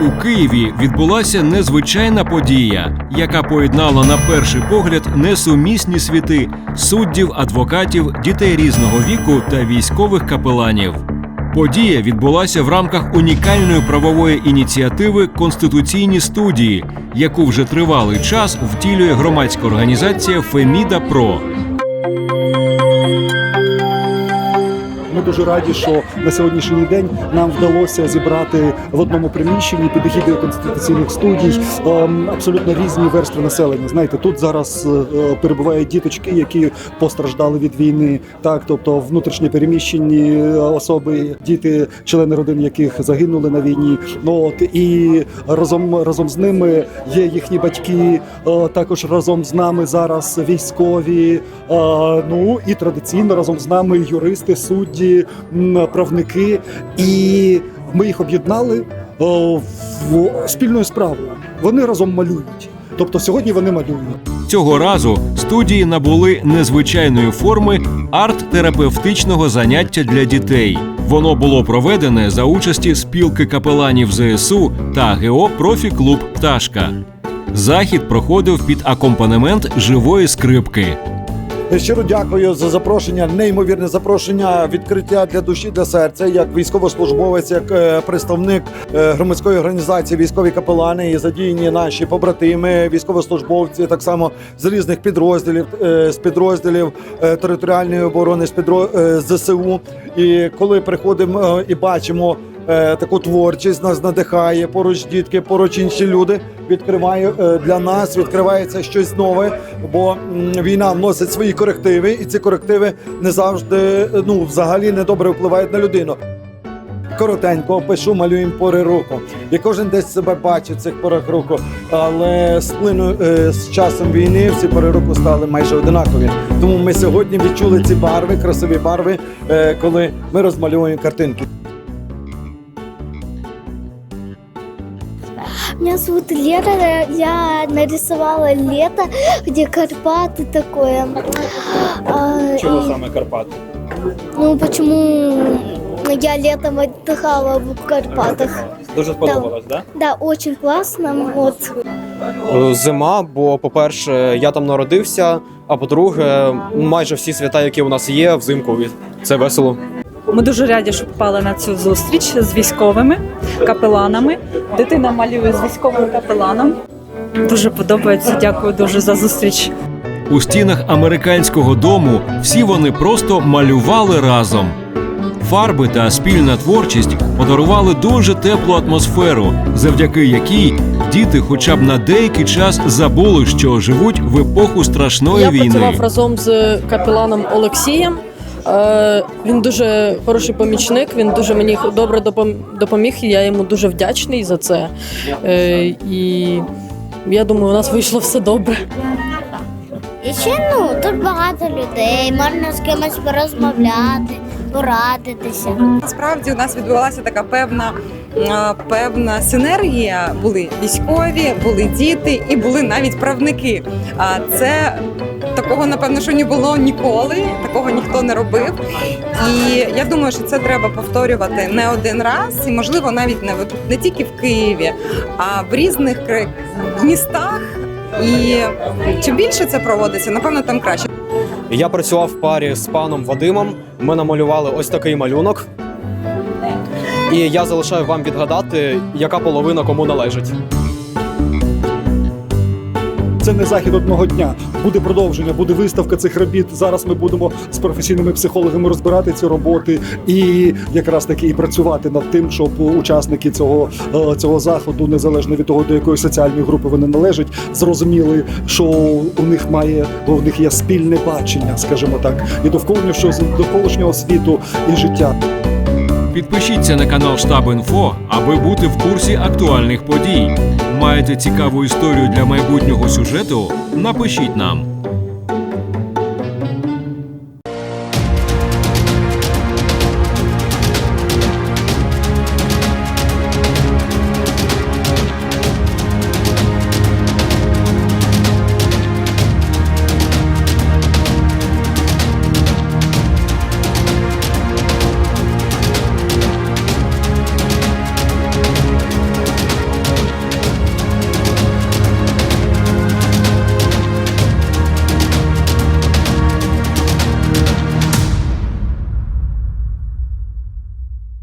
У Києві відбулася незвичайна подія, яка поєднала на перший погляд несумісні світи суддів, адвокатів, дітей різного віку та військових капеланів. Подія відбулася в рамках унікальної правової ініціативи Конституційні студії, яку вже тривалий час втілює громадська організація Феміда Про. Дуже раді, що на сьогоднішній день нам вдалося зібрати в одному приміщенні під егідою конституційних студій ем, абсолютно різні верстви населення. Знаєте, тут зараз е, перебувають діточки, які постраждали від війни, так тобто внутрішньо переміщені е, особи, діти, члени родин яких загинули на війні. Ну от і разом разом з ними є їхні батьки. е, Також разом з нами зараз військові. е, Ну і традиційно разом з нами юристи, судді, м, правники. І ми їх об'єднали в спільною справою. Вони разом малюють. Тобто сьогодні вони малюють. Цього разу студії набули незвичайної форми арт-терапевтичного заняття для дітей. Воно було проведене за участі спілки капеланів ЗСУ та ГО Профі-клуб Пташка. Захід проходив під акомпанемент живої скрипки. Щиро дякую за запрошення, неймовірне запрошення, відкриття для душі, для серця, як військовослужбовець, як е, представник е, громадської організації військові капелани і задіяні наші побратими, військовослужбовці, так само з різних підрозділів, е, з підрозділів територіальної оборони, з підро- е, ЗСУ. І коли приходимо і бачимо. Е, Таку творчість нас надихає поруч дітки, поруч інші люди. Відкриває е, для нас, відкривається щось нове, бо м, війна вносить свої корективи, і ці корективи не завжди е, ну взагалі не добре впливають на людину. Коротенько опишу, малюємо пори року. І кожен десь себе бачить в цих порах року. Але з плину е, з часом війни всі пори року стали майже одинакові. Тому ми сьогодні відчули ці барви, красиві барви, е, коли ми розмальовуємо картинки. Меня зовут Лера, я нарисовала лето, где Карпаты такое. А, Чего и, саме Карпати? ну почему я летом отдыхала в Карпатах? Дуже сподобалось, да? Да, очень классно. Вот. Е, Зима, бо, по-перше, я там народився, а по-друге, майже всі свята, які у нас є, взимку. Це весело. Ми дуже раді, що попали на цю зустріч з військовими капеланами. Дитина малює з військовим капеланом. Дуже подобається. Дякую дуже за зустріч. У стінах американського дому всі вони просто малювали разом. Фарби та спільна творчість подарували дуже теплу атмосферу, завдяки якій діти, хоча б на деякий час, забули, що живуть в епоху страшної Я війни. працював разом з капеланом Олексієм. Е, Він дуже хороший помічник, він дуже мені добре допоміг, і я йому дуже вдячний за це. Е, І я думаю, у нас вийшло все добре. І ще ну тут багато людей, можна з кимось порозмовляти, порадитися. Насправді у нас відбулася така певна, певна синергія. Були військові, були діти і були навіть правники. А це такого напевно, що не було ніколи, такого ніхто не робив. І я думаю, що це треба повторювати не один раз, і можливо навіть не не тільки в Києві, а в різних містах. І чим більше це проводиться, напевно, там краще. Я працював в парі з паном Вадимом. Ми намалювали ось такий малюнок. І я залишаю вам відгадати, яка половина кому належить. Це не захід одного дня. Буде продовження, буде виставка цих робіт. Зараз ми будемо з професійними психологами розбирати ці роботи і якраз таки і працювати над тим, щоб учасники цього, е, цього заходу, незалежно від того, до якої соціальної групи вони належать, зрозуміли, що у них має в них є спільне бачення, скажімо так, і довколишнього довколишнього світу і життя. Підпишіться на канал Штаб Інфо, аби бути в курсі актуальних подій. Маєте цікаву історію для майбутнього сюжету? Напишіть нам.